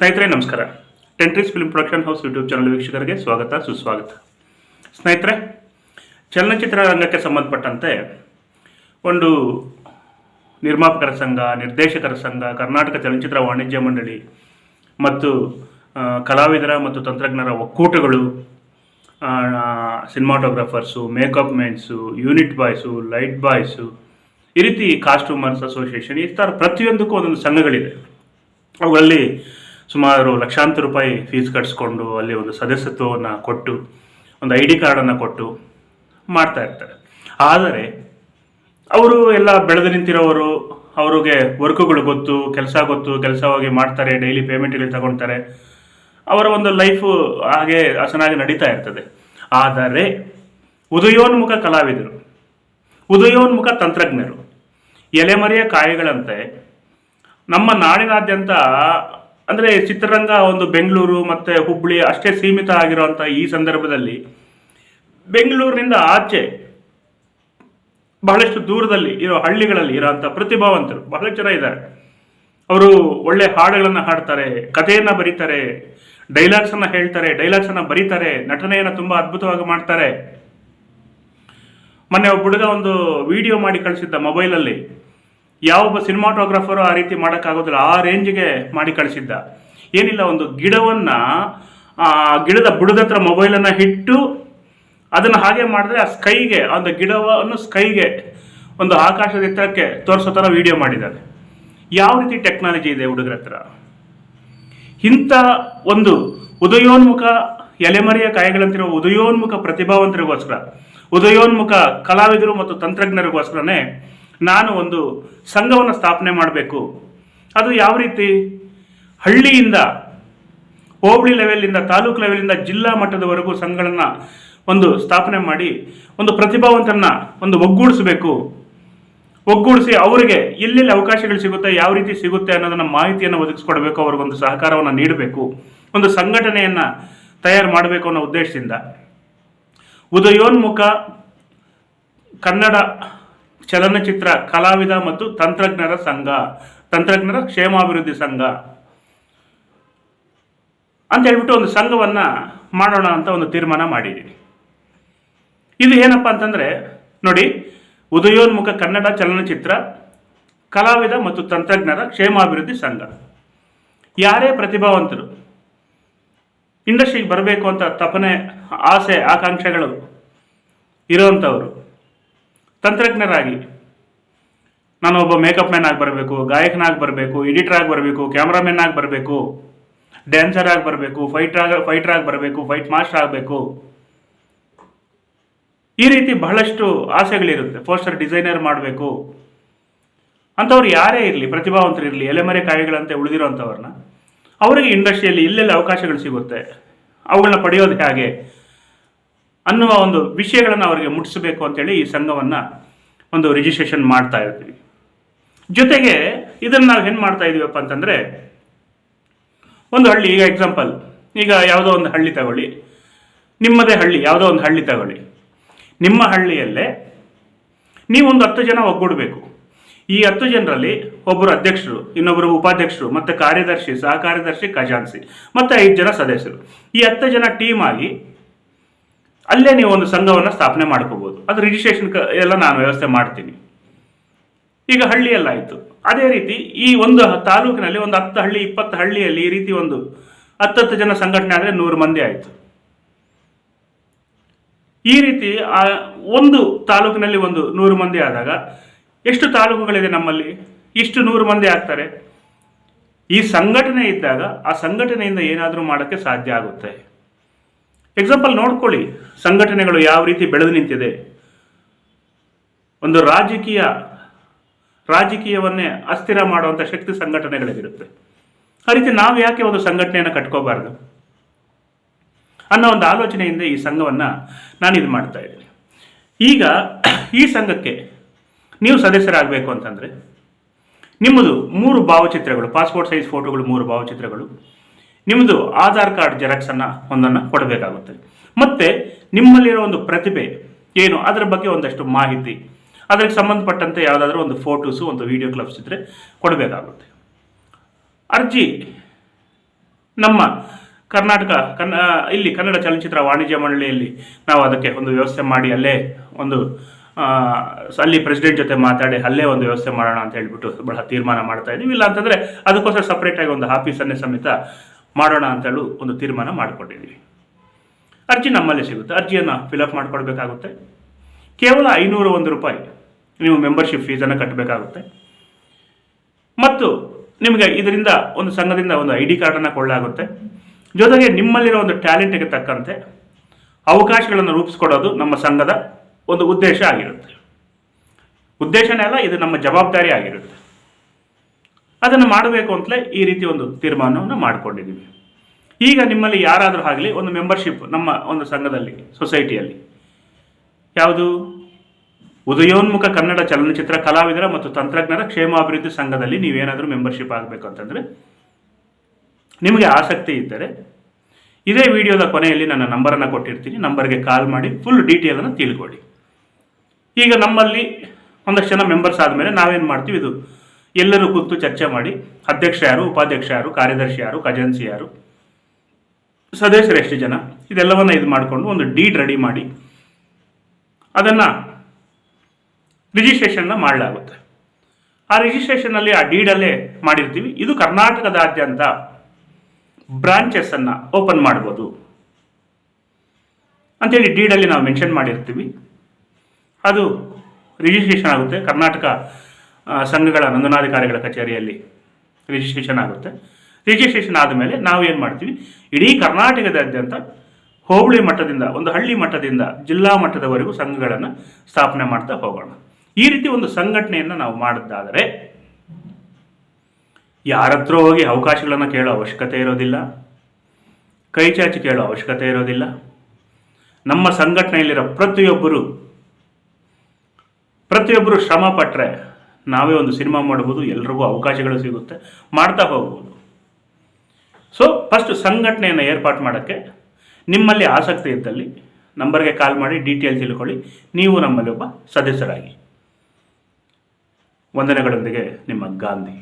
ಸ್ನೇಹಿತರೆ, ನಮಸ್ಕಾರ. Ten trees film production house YouTube channel ವೀಕ್ಷಕರಿಗೆ ಸ್ವಾಗತ, ಸುಸ್ವಾಗತ. ಸ್ನೇಹಿತರೆ, ಚಲನಚಿತ್ರ ರಂಗಕ್ಕೆ ಸಂಬಂಧಪಟ್ಟಂತೆ ಒಂದು ನಿರ್ಮಾಪಕರ ಸಂಘ, ನಿರ್ದೇಶಕರ ಸಂಘ, ಕರ್ನಾಟಕ ಚಲನಚಿತ್ರ ವಾಣಿಜ್ಯ ಮಂಡಳಿ ಮತ್ತು ಕಲಾವಿದರ ಮತ್ತು ತಂತ್ರಜ್ಞರ ಒಕ್ಕೂಟಗಳು cinematographers makeup mens unit boys light boys ಈ ರೀತಿ ಕಾಸ್ಟ್ಯೂಮರ್ಸ್ ಅಸೋಸಿಯೇಷನ್ ಈ ಥರ ಪ್ರತಿಯೊಂದಕ್ಕೂ ಒಂದೊಂದು ಸಂಘಗಳಿದೆ. ಅವುಗಳಲ್ಲಿ ಸುಮಾರು ಲಕ್ಷಾಂತರ ರೂಪಾಯಿ ಫೀಸ್ ಕಟ್ಸ್ಕೊಂಡು ಅಲ್ಲಿ ಒಂದು ಸದಸ್ಯತ್ವವನ್ನು ಕೊಟ್ಟು, ಒಂದು ಐ ಡಿ ಕಾರ್ಡನ್ನು ಕೊಟ್ಟು ಮಾಡ್ತಾ ಇರ್ತಾರೆ. ಆದರೆ ಅವರು ಎಲ್ಲ ಬೆಳೆದು ನಿಂತಿರೋರು, ಅವ್ರಿಗೆ ವರ್ಕುಗಳು ಗೊತ್ತು, ಕೆಲಸ ಗೊತ್ತು, ಕೆಲಸ ಹೋಗಿ ಮಾಡ್ತಾರೆ ಡೈಲಿ ಪೇಮೆಂಟ್ಗಳು ತಗೊಳ್ತಾರೆ. ಅವರ ಒಂದು ಲೈಫು ಹಾಗೆ ಹಸನಾಗಿ ನಡೀತಾ ಇರ್ತದೆ. ಆದರೆ ಉದಯೋನ್ಮುಖ ಕಲಾವಿದರು, ಉದಯೋನ್ಮುಖ ತಂತ್ರಜ್ಞರು, ಎಲೆಮರೆಯ ಕಾಯಿಗಳಂತೆ ನಮ್ಮ ನಾಡಿನಾದ್ಯಂತ ಅಂದರೆ ಚಿತ್ರರಂಗ ಒಂದು ಬೆಂಗಳೂರು ಮತ್ತು ಹುಬ್ಬಳ್ಳಿ ಅಷ್ಟೇ ಸೀಮಿತ ಆಗಿರುವಂಥ ಈ ಸಂದರ್ಭದಲ್ಲಿ ಬೆಂಗಳೂರಿನಿಂದ ಆಚೆ ಬಹಳಷ್ಟು ದೂರದಲ್ಲಿ ಇರೋ ಹಳ್ಳಿಗಳಲ್ಲಿ ಇರೋಂಥ ಪ್ರತಿಭಾವಂತರು ಬಹಳ ಜನ ಇದ್ದಾರೆ. ಅವರು ಒಳ್ಳೆ ಹಾಡುಗಳನ್ನು ಹಾಡ್ತಾರೆ, ಕಥೆಯನ್ನು ಬರೀತಾರೆ ಡೈಲಾಗ್ಸನ್ನು ಹೇಳ್ತಾರೆ ಡೈಲಾಗ್ಸನ್ನು ಬರೀತಾರೆ, ನಟನೆಯನ್ನು ತುಂಬ ಅದ್ಭುತವಾಗಿ ಮಾಡ್ತಾರೆ. ಮೊನ್ನೆ ಒಬ್ಬ ಹುಡುಗ ಒಂದು ವಿಡಿಯೋ ಮಾಡಿ ಕಳಿಸಿದ್ದ ಮೊಬೈಲಲ್ಲಿ ಯಾವೊಬ್ಬ ಸಿನಿಮಾಟೋಗ್ರಾಫರು ಆ ರೀತಿ ಮಾಡೋಕ್ಕಾಗೋದಿಲ್ಲ, ಆ ರೇಂಜ್ಗೆ ಮಾಡಿ ಕಳಿಸಿದ್ದ. ಏನಿಲ್ಲ, ಒಂದು ಗಿಡವನ್ನು ಗಿಡದ ಬುಡದ ಹತ್ರ ಮೊಬೈಲನ್ನು ಇಟ್ಟು ಅದನ್ನು ಹಾಗೆ ಮಾಡಿದ್ರೆ ಆ ಸ್ಕೈಗೆ ಒಂದು ಗಿಡವನ್ನು ಸ್ಕೈಗೆ ಒಂದು ಆಕಾಶದ ಎತ್ತರಕ್ಕೆ ತೋರಿಸೋ ಥರ ವಿಡಿಯೋ ಮಾಡಿದ್ದಾರೆ. ಯಾವ ರೀತಿ ಟೆಕ್ನಾಲಜಿ ಇದೆ ಹುಡುಗರ ಹತ್ರ? ಇಂಥ ಒಂದು ಉದಯೋನ್ಮುಖ ಎಲೆಮರೆಯ ಕಾಯಿಗಳಂತಿರುವ ಉದಯೋನ್ಮುಖ ಪ್ರತಿಭಾವಂತರಿಗೋಸ್ಕರ, ಉದಯೋನ್ಮುಖ ಕಲಾವಿದರು ಮತ್ತು ತಂತ್ರಜ್ಞರಿಗೋಸ್ಕರನೇ ನಾನು ಒಂದು ಸಂಘವನ್ನು ಸ್ಥಾಪನೆ ಮಾಡಬೇಕು. ಅದು ಯಾವ ರೀತಿ? ಹಳ್ಳಿಯಿಂದ, ಹೋಬಳಿ ಲೆವೆಲಿಂದ, ತಾಲೂಕು ಲೆವೆಲಿಂದ ಜಿಲ್ಲಾ ಮಟ್ಟದವರೆಗೂ ಸಂಘಗಳನ್ನು ಒಂದು ಸ್ಥಾಪನೆ ಮಾಡಿ, ಒಂದು ಪ್ರತಿಭಾವಂತರನ್ನ ಒಂದು ಒಗ್ಗೂಡಿಸಬೇಕು. ಒಗ್ಗೂಡಿಸಿ ಅವರಿಗೆ ಎಲ್ಲೆಲ್ಲಿ ಅವಕಾಶಗಳು ಸಿಗುತ್ತೆ, ಯಾವ ರೀತಿ ಸಿಗುತ್ತೆ ಅನ್ನೋದನ್ನ ಮಾಹಿತಿಯನ್ನು ಒದಗಿಸ್ಕೊಡ್ಬೇಕು ಅವ್ರಿಗೊಂದು ಸಹಕಾರವನ್ನು ನೀಡಬೇಕು. ಒಂದು ಸಂಘಟನೆಯನ್ನು ತಯಾರು ಮಾಡಬೇಕು ಅನ್ನೋ ಉದ್ದೇಶದಿಂದ. ಉದಯೋನ್ಮುಖ ಕನ್ನಡ ಚಲನಚಿತ್ರ, ಕಲಾವಿದ ಮತ್ತು ತಂತ್ರಜ್ಞರ ಸಂಘ, ತಂತ್ರಜ್ಞರ ಕ್ಷೇಮಾಭಿವೃದ್ಧಿ ಸಂಘ. ಅಂತ ಹೇಳ್ಬಿಟ್ಟು ಒಂದು ಸಂಘವನ್ನು ಮಾಡೋಣ ಅಂತ ಒಂದು ತೀರ್ಮಾನ ಮಾಡಿದ್ದೀನಿ ಇದು ಏನಪ್ಪ ಅಂತಂದರೆ, ನೋಡಿ, ಉದಯೋನ್ಮುಖ ಕನ್ನಡ ಚಲನಚಿತ್ರ, ಕಲಾವಿದ ಮತ್ತು ತಂತ್ರಜ್ಞರ ಕ್ಷೇಮಾಭಿವೃದ್ಧಿ ಸಂಘ. ಯಾರೇ ಪ್ರತಿಭಾವಂತರು, ಇಂಡಸ್ಟ್ರಿಗೆ ಬರಬೇಕು ಅಂತ ತಪನೆ, ಆಸೆ, ಆಕಾಂಕ್ಷೆಗಳು ಇರೋವಂಥವ್ರು ತಂತ್ರಜ್ಞರಾಗಿ. ನಾನು ಒಬ್ಬ ಮೇಕಪ್ ಮ್ಯಾನ್ ಆಗಿ ಬರಬೇಕು, ಗಾಯಕನಾಗಿ ಬರಬೇಕು ಎಡಿಟರ್ ಆಗಿ ಬರಬೇಕು ಕ್ಯಾಮ್ರಾಮನ್ ಆಗಿ ಬರಬೇಕು ಡ್ಯಾನ್ಸರ್ ಆಗಿ ಬರಬೇಕು ಫೈಟರ್ ಆಗ ಫೈಟರ್ ಆಗಿ ಬರಬೇಕು ಫೈಟ್ ಮಾಸ್ಟರ್ ಆಗಬೇಕು. ಈ ರೀತಿ ಬಹಳಷ್ಟು ಆಸೆಗಳಿರುತ್ತೆ. ಪೋಸ್ಟರ್ ಡಿಸೈನರ್ ಮಾಡಬೇಕು. ಅಂಥವ್ರು ಯಾರೇ ಇರಲಿ, ಪ್ರತಿಭಾವಂತರು ಇರಲಿ, ಎಲೆಮರೆ ಕಾಯಿಗಳಂತೆ ಉಳಿದಿರೋಂಥವ್ರನ್ನ, ಅವರಿಗೆ ಇಂಡಸ್ಟ್ರಿಯಲ್ಲಿ ಇಲ್ಲೆಲ್ಲ ಅವಕಾಶಗಳು ಸಿಗುತ್ತೆ. ಅವುಗಳನ್ನ ಪಡೆಯೋದು ಹೇಗೆ? ಅನ್ನುವ ಒಂದು ವಿಷಯಗಳನ್ನು ಅವರಿಗೆ ಮುಟ್ಟಿಸಬೇಕು ಅಂತೇಳಿ ಈ ಸಂಘವನ್ನು ಒಂದು ರಿಜಿಸ್ಟ್ರೇಷನ್ ಮಾಡ್ತಾ ಇರ್ತೀವಿ. ಜೊತೆಗೆ ಇದನ್ನು ನಾವು ಏನು ಮಾಡ್ತಾ ಇದೀವಪ್ಪ ಅಂತಂದರೆ, ಒಂದು ಹಳ್ಳಿ, ಈಗ ಎಕ್ಸಾಂಪಲ್ ಈಗ ಯಾವುದೋ ಒಂದು ಹಳ್ಳಿ ತಗೊಳ್ಳಿ. ನಿಮ್ಮದೇ ಹಳ್ಳಿ, ಯಾವುದೋ ಒಂದು ಹಳ್ಳಿ ತಗೊಳ್ಳಿ. ನಿಮ್ಮ ಹಳ್ಳಿಯಲ್ಲೇ ನೀವೊಂದು ಹತ್ತು ಜನ ಒಗ್ಗೂಡಬೇಕು. ಈ ಹತ್ತು ಜನರಲ್ಲಿ ಒಬ್ಬರು ಅಧ್ಯಕ್ಷರು, ಇನ್ನೊಬ್ಬರು ಉಪಾಧ್ಯಕ್ಷರು, ಮತ್ತು ಕಾರ್ಯದರ್ಶಿ ಸಹ ಕಾರ್ಯದರ್ಶಿ ಖಜಾನ್ಸಿ ಮತ್ತು ಐದು ಜನ ಸದಸ್ಯರು. ಈ ಹತ್ತು ಜನ ಟೀಮ್ ಆಗಿ ಅಲ್ಲೇ ನೀವು ಒಂದು ಸಂಘವನ್ನು ಸ್ಥಾಪನೆ ಮಾಡ್ಕೋಬೋದು. ಅದು ರಿಜಿಸ್ಟ್ರೇಷನ್ ಎಲ್ಲ ನಾನು ವ್ಯವಸ್ಥೆ ಮಾಡ್ತೀನಿ. ಈಗ ಹಳ್ಳಿಯಲ್ಲಾಯಿತು ಅದೇ ರೀತಿ ಈ ಒಂದು ತಾಲೂಕಿನಲ್ಲಿ ಒಂದು ಹತ್ತು ಹಳ್ಳಿ, ಇಪ್ಪತ್ತು ಹಳ್ಳಿಯಲ್ಲಿ ಈ ರೀತಿ ಒಂದು ಹತ್ತತ್ತು ಜನ ಸಂಘಟನೆ ಆದರೆ ನೂರು ಮಂದಿ ಆಯಿತು. ಈ ರೀತಿ, ಆ, ಒಂದು ತಾಲೂಕಿನಲ್ಲಿ ಒಂದು ನೂರು ಮಂದಿ ಆದಾಗ ಎಷ್ಟು ತಾಲೂಕುಗಳಿದೆ ನಮ್ಮಲ್ಲಿ? ಇಷ್ಟು ನೂರು ಮಂದಿ ಆಗ್ತಾರೆ. ಈ ಸಂಘಟನೆ ಇದ್ದಾಗ ಆ ಸಂಘಟನೆಯಿಂದ ಏನಾದರೂ ಮಾಡೋಕ್ಕೆ ಸಾಧ್ಯ ಆಗುತ್ತೆ. ಎಕ್ಸಾಂಪಲ್ ನೋಡ್ಕೊಳ್ಳಿ. ಸಂಘಟನೆಗಳು ಯಾವ ರೀತಿ ಬೆಳೆದು ನಿಂತಿದೆ. ಒಂದು ರಾಜಕೀಯ, ರಾಜಕೀಯವನ್ನೇ ಅಸ್ಥಿರ ಮಾಡುವಂಥ ಶಕ್ತಿ ಸಂಘಟನೆಗಳಿಗಿರುತ್ತೆ ಆ ರೀತಿ ನಾವು ಯಾಕೆ ಒಂದು ಸಂಘಟನೆಯನ್ನು ಕಟ್ಕೋಬಾರ್ದು? ಅನ್ನೋ ಒಂದು ಆಲೋಚನೆಯಿಂದ ಈ ಸಂಘವನ್ನು ನಾನು ಇದು ಮಾಡ್ತಾ ಇದ್ದೀನಿ. ಈಗ ಈ ಸಂಘಕ್ಕೆ ನೀವು ಸದಸ್ಯರಾಗಬೇಕು ಅಂತಂದರೆ, ನಿಮ್ಮದು ಮೂರು ಭಾವಚಿತ್ರಗಳು ಪಾಸ್ಪೋರ್ಟ್ ಸೈಜ್ ಫೋಟೋಗಳು ಮೂರು ಭಾವಚಿತ್ರಗಳು ನಿಮ್ಮದು ಆಧಾರ್ ಕಾರ್ಡ್ ಜೆರಾಕ್ಸನ್ನು ಒಂದನ್ನು ಕೊಡಬೇಕಾಗುತ್ತೆ. ಮತ್ತು ನಿಮ್ಮಲ್ಲಿರೋ ಒಂದು ಪ್ರತಿಭೆ ಏನು? ಅದರ ಬಗ್ಗೆ ಒಂದಷ್ಟು ಮಾಹಿತಿ. ಅದಕ್ಕೆ ಸಂಬಂಧಪಟ್ಟಂತೆ ಯಾವುದಾದ್ರೂ ಒಂದು ಫೋಟೋಸು, ಒಂದು ವಿಡಿಯೋ ಕ್ಲಿಪ್ಸ್ ಇದ್ದರೆ ಕೊಡಬೇಕಾಗುತ್ತೆ. ಅರ್ಜಿ. ನಮ್ಮ ಕರ್ನಾಟಕ ಕನ್ನ ಇಲ್ಲಿ ಕನ್ನಡ ಚಲನಚಿತ್ರ ವಾಣಿಜ್ಯ ಮಂಡಳಿಯಲ್ಲಿ ನಾವು ಅದಕ್ಕೆ ಒಂದು ವ್ಯವಸ್ಥೆ ಮಾಡಿ, ಅಲ್ಲೇ ಒಂದು ಅಲ್ಲಿ ಪ್ರೆಸಿಡೆಂಟ್ ಜೊತೆ ಮಾತಾಡಿ, ಅಲ್ಲೇ ಒಂದು ವ್ಯವಸ್ಥೆ ಮಾಡೋಣ ಅಂತ ಹೇಳ್ಬಿಟ್ಟು ಬಹಳ ತೀರ್ಮಾನ ಮಾಡ್ತಾ ಇದ್ದೀವಿ ಇಲ್ಲ ಅಂತಂದರೆ ಅದಕ್ಕೋಸ್ಕರ ಸಪ್ರೇಟಾಗಿ ಒಂದು ಆಫೀಸನ್ನೇ ಸಮೇತ ಮಾಡೋಣ ಅಂತೇಳಿ ಒಂದು ತೀರ್ಮಾನ ಮಾಡಿಕೊಂಡಿದ್ದೀವಿ. ಅರ್ಜಿ ನಮ್ಮಲ್ಲೇ ಸಿಗುತ್ತೆ. ಅರ್ಜಿಯನ್ನು ಫಿಲಪ್ ಮಾಡಿಕೊಡ್ಬೇಕಾಗುತ್ತೆ. ಕೇವಲ ಐನೂರ ಒಂದು ರೂಪಾಯಿ ನೀವು ಮೆಂಬರ್ಶಿಪ್ ಫೀಸನ್ನು ಕಟ್ಟಬೇಕಾಗುತ್ತೆ ಮತ್ತು ನಿಮಗೆ ಇದರಿಂದ ಒಂದು ಸಂಘದಿಂದ ಒಂದು ಐ ಡಿ ಕಾರ್ಡನ್ನು ಕೊಳ್ಳಾಗುತ್ತೆ ಜೊತೆಗೆ ನಿಮ್ಮಲ್ಲಿರೋ ಒಂದು ಟ್ಯಾಲೆಂಟಿಗೆ ತಕ್ಕಂತೆ ಅವಕಾಶಗಳನ್ನು ರೂಪಿಸ್ಕೊಡೋದು ನಮ್ಮ ಸಂಘದ ಒಂದು ಉದ್ದೇಶ ಆಗಿರುತ್ತೆ. ಉದ್ದೇಶನೇ ಅಲ್ಲ, ಇದು ನಮ್ಮ ಜವಾಬ್ದಾರಿ ಆಗಿರುತ್ತೆ. ಅದನ್ನು ಮಾಡಬೇಕು ಅಂತಲೇ ಈ ರೀತಿ ಒಂದು ತೀರ್ಮಾನವನ್ನು ಮಾಡಿಕೊಂಡಿದ್ದೀವಿ. ಈಗ ನಿಮ್ಮಲ್ಲಿ ಯಾರಾದರೂ ಆಗಲಿ, ಒಂದು ಮೆಂಬರ್ಶಿಪ್ ನಮ್ಮ ಒಂದು ಸಂಘದಲ್ಲಿ ಸೊಸೈಟಿಯಲ್ಲಿ ಯಾವುದು? ಉದಯೋನ್ಮುಖ ಕನ್ನಡ ಚಲನಚಿತ್ರ ಕಲಾವಿದರ ಮತ್ತು ತಂತ್ರಜ್ಞರ ಕ್ಷೇಮಾಭಿವೃದ್ಧಿ ಸಂಘದಲ್ಲಿ ನೀವೇನಾದರೂ ಮೆಂಬರ್ಶಿಪ್ ಆಗಬೇಕು ಅಂತಂದರೆ, ನಿಮಗೆ ಆಸಕ್ತಿ ಇದ್ದರೆ, ಇದೇ ವಿಡಿಯೋದ ಕೊನೆಯಲ್ಲಿ ನನ್ನ ನಂಬರನ್ನು ಕೊಟ್ಟಿರ್ತೀನಿ. ನಂಬರ್ಗೆ ಕಾಲ್ ಮಾಡಿ ಫುಲ್ ಡೀಟೇಲನ್ನು ತಿಳ್ಕೊಳ್ಳಿ. ಈಗ ನಮ್ಮಲ್ಲಿ ಒಂದಷ್ಟು ಜನ ಮೆಂಬರ್ಸ್ ಆದಮೇಲೆ ನಾವೇನು ಮಾಡ್ತೀವಿ? ಇದು ಎಲ್ಲರೂ ಕೂತು ಚರ್ಚೆ ಮಾಡಿ ಅಧ್ಯಕ್ಷ ಯಾರು, ಉಪಾಧ್ಯಕ್ಷ ಯಾರು, ಕಾರ್ಯದರ್ಶಿ ಯಾರು ಖಜಾನ್ಸಿ ಯಾರು ಸದಸ್ಯರು ಎಷ್ಟು ಜನ, ಇದೆಲ್ಲವನ್ನು ಇದು ಮಾಡಿಕೊಂಡು ಒಂದು ಡೀಡ್ ರೆಡಿ ಮಾಡಿ ಅದನ್ನು ರಿಜಿಸ್ಟ್ರೇಷನ್ನ ಮಾಡಲಾಗುತ್ತೆ. ಆ ರಿಜಿಸ್ಟ್ರೇಷನಲ್ಲಿ ಆ ಡೀಡಲ್ಲೇ ಮಾಡಿರ್ತೀವಿ. ಇದು ಕರ್ನಾಟಕದಾದ್ಯಂತ ಬ್ರಾಂಚಸ್ಸನ್ನು ಓಪನ್ ಮಾಡ್ಬೋದು. ಅಂತೇಳಿ ಡೀಡಲ್ಲಿ ನಾವು ಮೆನ್ಷನ್ ಮಾಡಿರ್ತೀವಿ. ಅದು ರಿಜಿಸ್ಟ್ರೇಷನ್ ಆಗುತ್ತೆ. ಕರ್ನಾಟಕ ಸಂಘಗಳ ನೋಂದಣಾಧಿಕಾರಿಗಳ ಕಚೇರಿಯಲ್ಲಿ ರಿಜಿಸ್ಟ್ರೇಷನ್ ಆಗುತ್ತೆ. ರಿಜಿಸ್ಟ್ರೇಷನ್ ಆದಮೇಲೆ ನಾವು ಏನು ಮಾಡ್ತೀವಿ? ಇಡೀ ಕರ್ನಾಟಕದಾದ್ಯಂತ ಹೋಬಳಿ ಮಟ್ಟದಿಂದ, ಒಂದು ಹಳ್ಳಿ ಮಟ್ಟದಿಂದ ಜಿಲ್ಲಾ ಮಟ್ಟದವರೆಗೂ ಸಂಘಗಳನ್ನು ಸ್ಥಾಪನೆ ಮಾಡ್ತಾ ಹೋಗೋಣ. ಈ ರೀತಿ ಒಂದು ಸಂಘಟನೆಯನ್ನು ನಾವು ಮಾಡಿದ್ದಾದರೆ ಯಾರತ್ರ ಹೋಗಿ ಅವಕಾಶಗಳನ್ನು ಕೇಳೋ ಅವಶ್ಯಕತೆ ಇರೋದಿಲ್ಲ. ಕೈಚಾಚಿ ಕೇಳೋ ಅವಶ್ಯಕತೆ ಇರೋದಿಲ್ಲ. ನಮ್ಮ ಸಂಘಟನೆಯಲ್ಲಿರೋ ಪ್ರತಿಯೊಬ್ಬರು ಪ್ರತಿಯೊಬ್ಬರು ಶ್ರಮ ಪಟ್ಟರೆ ನಾವೇ ಒಂದು ಸಿನಿಮಾ ಮಾಡ್ಬೋದು, ಎಲ್ರಿಗೂ ಅವಕಾಶಗಳು ಸಿಗುತ್ತೆ, ಮಾಡ್ತಾ ಹೋಗ್ಬೋದು. ಸೊ ಫಸ್ಟ್ ಸಂಘಟನೆಯನ್ನು ಏರ್ಪಾಟ್ ಮಾಡೋಕ್ಕೆ ನಿಮ್ಮಲ್ಲಿ ಆಸಕ್ತಿ ಇದ್ದಲ್ಲಿ ನಂಬರ್ಗೆ ಕಾಲ್ ಮಾಡಿ ಡೀಟೇಲ್ ತಿಳ್ಕೊಳ್ಳಿ. ನೀವು ನಮ್ಮಲ್ಲಿ ಒಬ್ಬ ಸದಸ್ಯರಾಗಿ. ವಂದನೆಗಳೊಂದಿಗೆ ನಿಮ್ಮ ಗಾಂಧಿ.